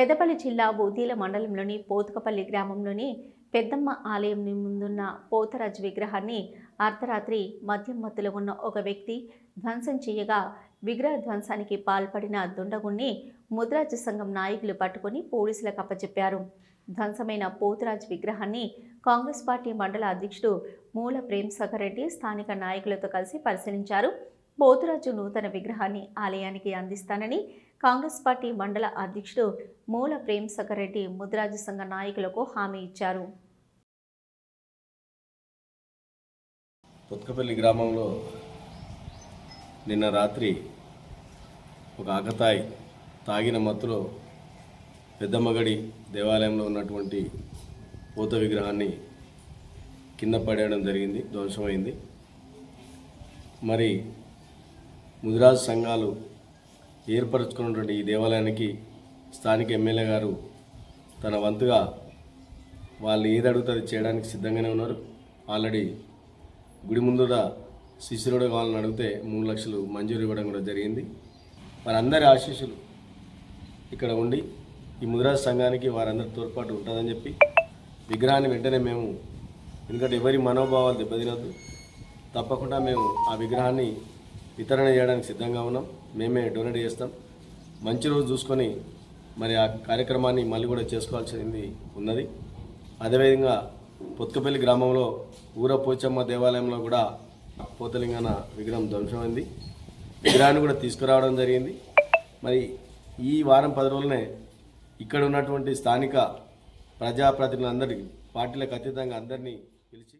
పెద్దపల్లి జిల్లా బూదీల మండలంలోని పోతుకపల్లి గ్రామంలోని పెద్దమ్మ ఆలయం ముందున్న పోతరాజ్ విగ్రహాన్ని అర్ధరాత్రి మద్యం మత్తులో ఉన్న ఒక వ్యక్తి ధ్వంసం చేయగా విగ్రహ ధ్వంసానికి పాల్పడిన దుండగుణ్ణి ముద్రాజ సంఘం నాయకులు పట్టుకుని పోలీసులకు అప్పచెప్పారు ధ్వంసమైన పోతురాజ్ విగ్రహాన్ని కాంగ్రెస్ పార్టీ మండల అధ్యక్షుడు మూల ప్రేమ్ రెడ్డి స్థానిక నాయకులతో కలిసి పరిశీలించారు. పోతురాజు నూతన విగ్రహాన్ని ఆలయానికి అందిస్తానని కాంగ్రెస్ పార్టీ మండల అధ్యక్షుడు మూల ప్రేమ్ సాగర్ ముద్రాజు సంఘ నాయకులకు హామీ ఇచ్చారు. పుత్కపల్లి గ్రామంలో నిన్న రాత్రి ఒక ఆకతాయి తాగిన మత్తులో పెద్దమ్మగడి దేవాలయంలో ఉన్నటువంటి పూత విగ్రహాన్ని కింద పడేయడం జరిగింది ధ్వంసమైంది. మరి ముదిరాజు సంఘాలు ఏర్పరచుకున్నటువంటి ఈ దేవాలయానికి స్థానిక ఎమ్మెల్యే గారు తన వంతుగా వాళ్ళు ఏది అడుగుతారో అది చేయడానికి సిద్ధంగానే ఉన్నారు. ఆల్రెడీ గుడి ముందుట శిష్యుడు కావాలని అడిగితే మూడు లక్షలు మంజూరు ఇవ్వడం కూడా జరిగింది. వారందరి ఆశీస్సులు ఇక్కడ ఉండి ఈ ముదిరాజు సంఘానికి వారందరి తోడ్పాటు ఉంటుందని చెప్పి విగ్రహాన్ని వెంటనే మేము ఎందుకంటే ఎవరి మనోభావాలు దెబ్బతినద్దు. తప్పకుండా మేము ఆ విగ్రహాన్ని వితరణ చేయడానికి సిద్ధంగా ఉన్నాం. మేమే డొనేట్ చేస్తాం. మంచి రోజు చూసుకొని మరి ఆ కార్యక్రమాన్ని మళ్ళీ కూడా చేసుకోవాల్సింది ఉన్నది. అదేవిధంగా పొత్తుకపల్లి గ్రామంలో ఊర పోచమ్మ దేవాలయంలో కూడా పోతలింగన విగ్రహం ధ్వంసమైంది. విగ్రహాన్ని కూడా తీసుకురావడం జరిగింది. మరి ఈ వారం పది రోజులనే ఇక్కడ ఉన్నటువంటి స్థానిక ప్రజాప్రతినిధులందరికీ పార్టీలకు అతీతంగా అందరినీ పిలిచి